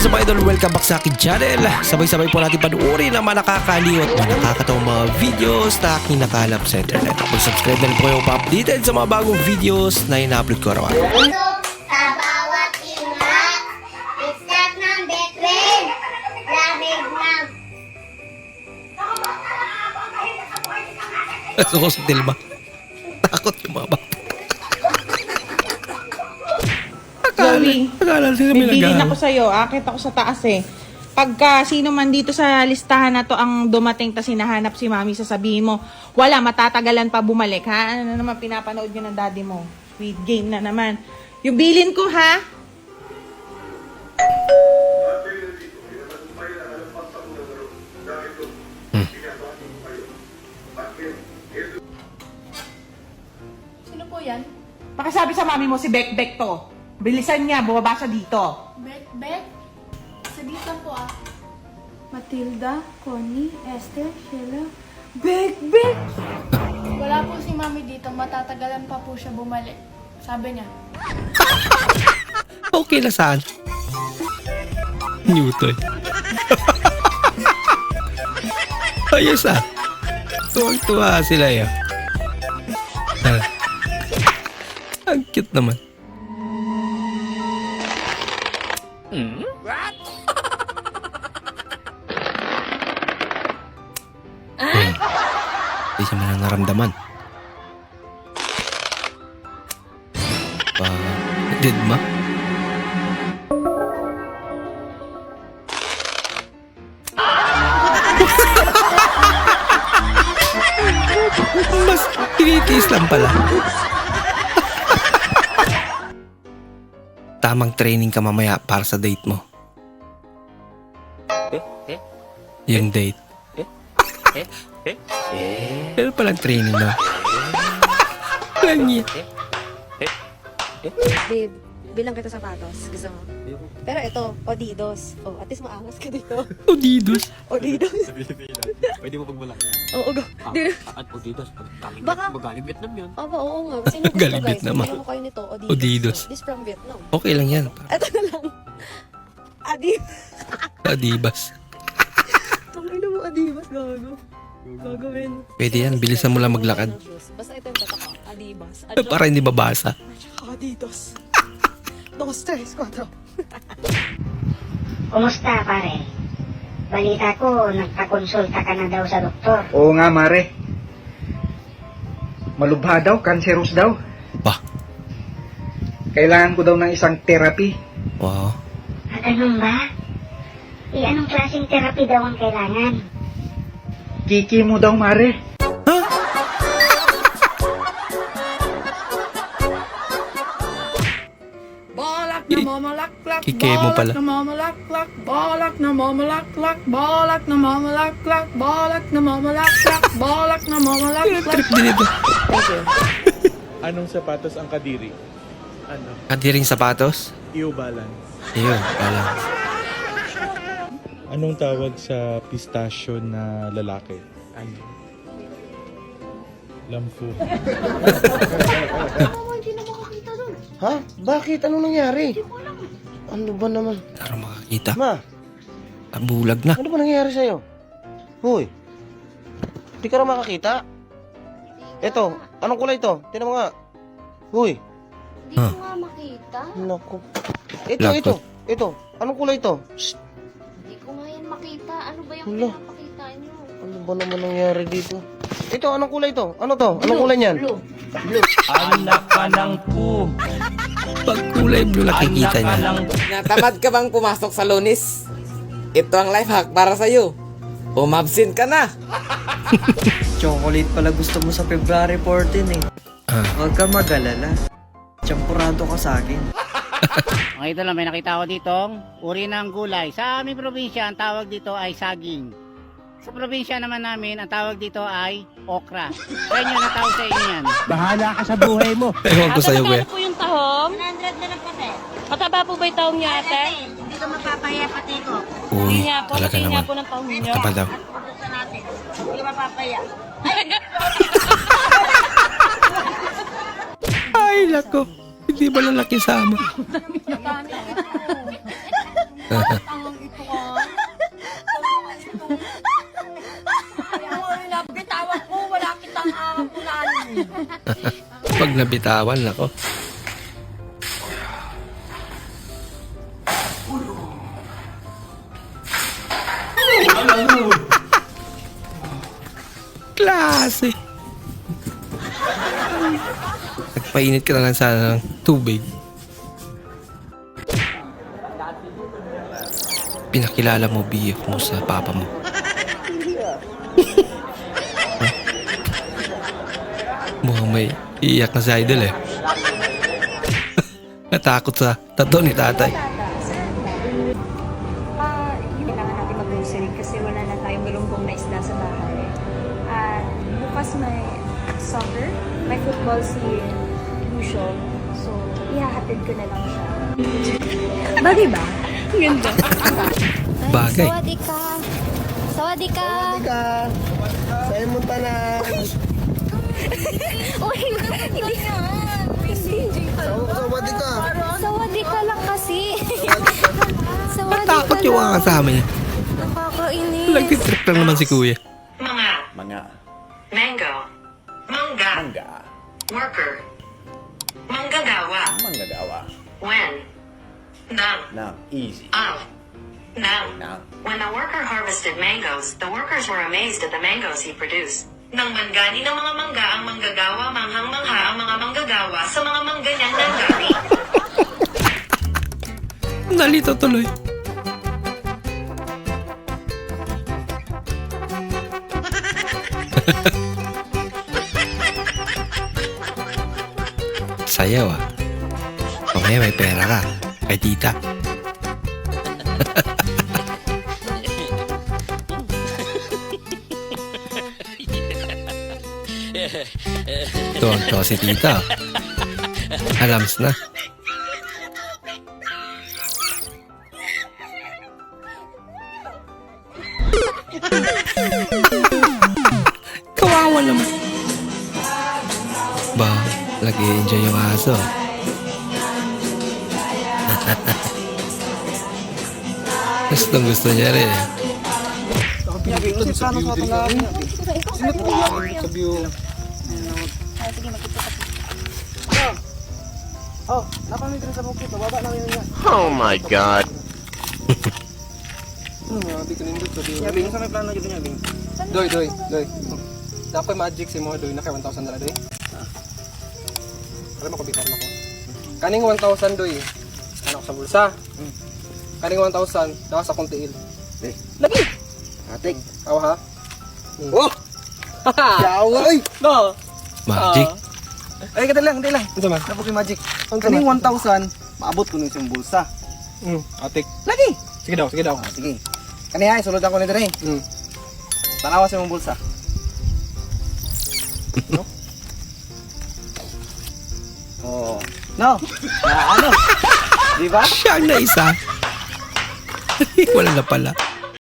is up idol? Welcome back sa akin channel. Sabay-sabay po natin panuorin ang mga nakakaliw at mga nakakatawang mga videos na aking nakalap sa internet. Mag-subscribe na rin po kayo pa-updated sa mga bagong videos na ina-upload ko araw Puso sa bawat ingat. Isak ng between. Lamig ng Sa hospital ba? Takot yung mga bata. Chloe, Akala sila may bibilin nag ako sa'yo. Akit ako sa taas eh. Pagka sino man dito sa listahan na to ang dumating tas hinahanap si mami, sasabihin mo, wala, matatagalan pa bumalik, ha? Ano naman pinapanood yun ng daddy mo? Sweet game na naman. Yung bilin ko, ha? Sino po yan? Pakisabi sa mami mo si Bek Bek to. Bilisan niya, bumaba siya dito. Bet, Bet? Sa dito po ah. Matilda, Connie, Esther, Sheila. Bek, Bek! Wala po si Mami dito. Matatagalan pa po siya bumalik. Sabi niya. Okay na saan? Newton. Ayos ah. Tuwang-tuwa sila yun. Ah. Ang cute naman. Hmm. Hindi siya man naramdaman. Pa, dead ma? Mas tinitiis lang pala. Tamang training ka mamaya para sa date mo. Yung date. Pero palang training no? Walang niya. Babe, bilang kita sapatos. Gusto mo? Pero ito, Odidos. Oh, at least maangas ka dito. Odidos. Odidos. sa Pilipinas. Pwede mo pagmalaki yan. Oo, go. Ah, Dito. at Odidos, galing, Baka- magaling Vietnam yun. Opo, oo nga. Kasi yung gusto Galing guys, Vietnam, ah. kayo nito, Odidos. Odidos. This from Vietnam. Okay lang yan. Ito na lang. Adi. Adibas. Tangay na mo, Adibas. Gago. Gagawin. Pwede yan. Bilisan mo lang maglakad. Basta ito yung tatak ko. Adibas. Para hindi babasa. Odidos. Dos, tres, cuatro. Kumusta pare? Balita ko, nagpakonsulta ka na daw sa doktor. Oo nga, Mare. Malubha daw, cancerous daw. Bah. Kailangan ko daw ng isang therapy. Wow. Ah, ganun ba? Eh, anong klaseng therapy daw ang kailangan? Kiki mo daw, Mare. Balak na mamalaklak, pala. na mamalaklak, balak na mamalaklak, balak na mamalaklak, balak na mamalaklak, balak na mamalaklak. Trip din ito. Anong sapatos ang kadiri? Ano? Kadiring sapatos? New Balance. Ayun, pala. Anong tawag sa pistachio na lalaki? Ano? Lampu. Ha? Bakit? Ano nangyari? Ano ba naman? Para makakita. Ma, Nabulag na. ano ba nangyari sa'yo? Hoy, di ka na makakita? Ito, anong kulay ito? Tinan mo nga. Hoy, Hindi Ah. ko nga makita. naku. Ito, Lakot. ito, ito. Anong kulay ito? Shh, Hindi ko nga yan makita. Ano ba yung Hala. pinapakita niyo? ano ba naman nangyari dito? Ito, anong kulay ito? Ano to? Anong kulay niyan? Blue. Blue. Pag kulay blue nakikita niya. Natamad ka bang pumasok sa lunis? Ito ang life hack para sa'yo. Umabsent ka na. Chocolate pala gusto mo sa February 14 eh. Ah. Huwag ka mag-alala. Champurado ka sa akin. Okay, ito lang, may nakita ko ditong uri ng gulay. Sa aming probinsya, ang tawag dito ay saging. Sa probinsya naman namin, ang tawag dito ay okra. Sa inyo, ang tawag sa inyo yan. Ewan ko sa'yo, kuya. po yung tahong? 100 na lang kasi. Mataba po ba yung tahong niya, ate? Hindi ka mapapaya pati ko. Uy, nga po, talaga pati nga naman. po ng tahong niyo. Mataba daw. Natin. Hindi ka mapapaya. Ay, lako. Hindi ba lalaki sama? Pag nabitawan ako. Klase. Nagpainit ka na lang sana ng tubig. Pinakilala mo BF mo sa papa mo. Mukhang may iiyak na si Idol eh. Natakot sa tato ni tatay. Ah, yun kailangan natin mag-grocery kasi wala na tayong galunggong na isda sa bahay. At bukas may soccer, may football si Lucio. So, ihahatid ko na lang siya. Bagay ba? Ganda. Bagay. Sawadee ka. Sawadee ka. Ka! Sa'yo mo na! Uy, hindi. Sawadi ka! Sawadee ka lang kasi. Sawadee Natakot yung mga kasama niya. Nakakainis. Nagtitrip lang naman si kuya. Mga Mga mango, mangga, mangga, worker, manggagawa, manggagawa, when, ng, na easy, of, ng. na When the worker harvested mangoes, the workers were amazed at the mangoes he produced. Nang manggani ng mga mangga ang manggagawa, manghang-mangha ang mga manggagawa sa mga mangga niyang nanggani. Nalito tuloy. Sayaw ah. Mamaya may pera ka. Kay tita. Tuwang-tuwa si tita. Alams na. Kawawa naman. Ba, nag-enjoy yung aso. Gustong gusto niya rin. eh. Oh my God! Doy, doy, doy. Dapat magic si mo, doy. Naka 1,000 dala, doy. Alam mo ko, bitar mo ko. Kaning 1,000, doy. Ano ko sa bulsa. Kaning 1,000, dawa sa kong tiil. Eh. Lagi! Atik! Awa ha? Oh! Yawa! No! Magic. Ay, kada lang, kada lang. Ito man. Tapos yung magic. Kaning 1,000, maabot ko nung isang bulsa. Hmm, atik. Lagi! Sige daw, sige daw. Ah, sige. Kaniya, sulod ako nito rin. Hmm. Tanawa sa mong bulsa. no? Oo. No! Ah, ano? Di ba? Siya ang naisa. Wala na pala.